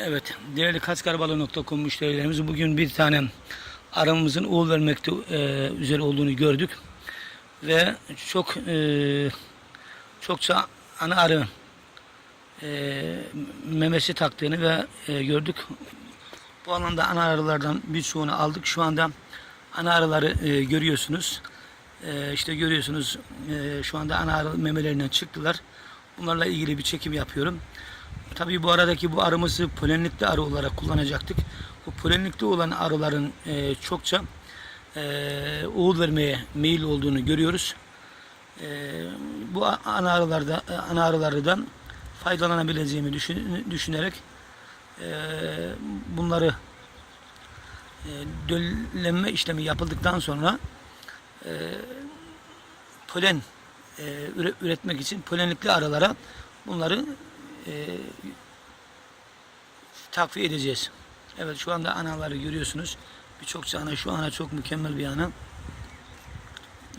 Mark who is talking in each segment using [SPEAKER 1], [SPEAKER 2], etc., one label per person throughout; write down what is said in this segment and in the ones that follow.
[SPEAKER 1] Evet, değerli kaçkarbalı.com müşterilerimiz bugün bir tane aramızın oğul vermekte e, üzere olduğunu gördük. Ve çok e, çokça ana arı e, memesi taktığını ve e, gördük. Bu alanda ana arılardan birçoğunu aldık. Şu anda ana arıları e, görüyorsunuz. E, işte görüyorsunuz e, şu anda ana arı memelerinden çıktılar. Bunlarla ilgili bir çekim yapıyorum. Tabii bu aradaki bu arımızı polenlikli arı olarak kullanacaktık. Bu polenlikli olan arıların e, çokça e, oğul vermeye meyil olduğunu görüyoruz. E, bu ana arılarda e, ana arılardan faydalanabileceğimi düşün- düşünerek e, bunları e, döllenme işlemi yapıldıktan sonra e, polen e, üre- üretmek için polenlikli arılara bunları e, takviye edeceğiz. Evet şu anda anaları görüyorsunuz. Birçok ana şu ana çok mükemmel bir ana.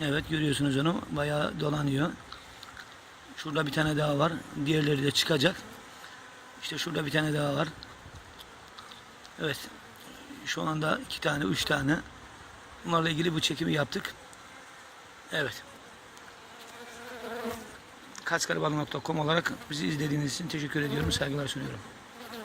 [SPEAKER 1] Evet görüyorsunuz onu bayağı dolanıyor. Şurada bir tane daha var. Diğerleri de çıkacak. İşte şurada bir tane daha var. Evet. Şu anda iki tane, üç tane. Bunlarla ilgili bu çekimi yaptık. Evet. Kaçkarbalı.com olarak bizi izlediğiniz için teşekkür ediyorum. Saygılar sunuyorum.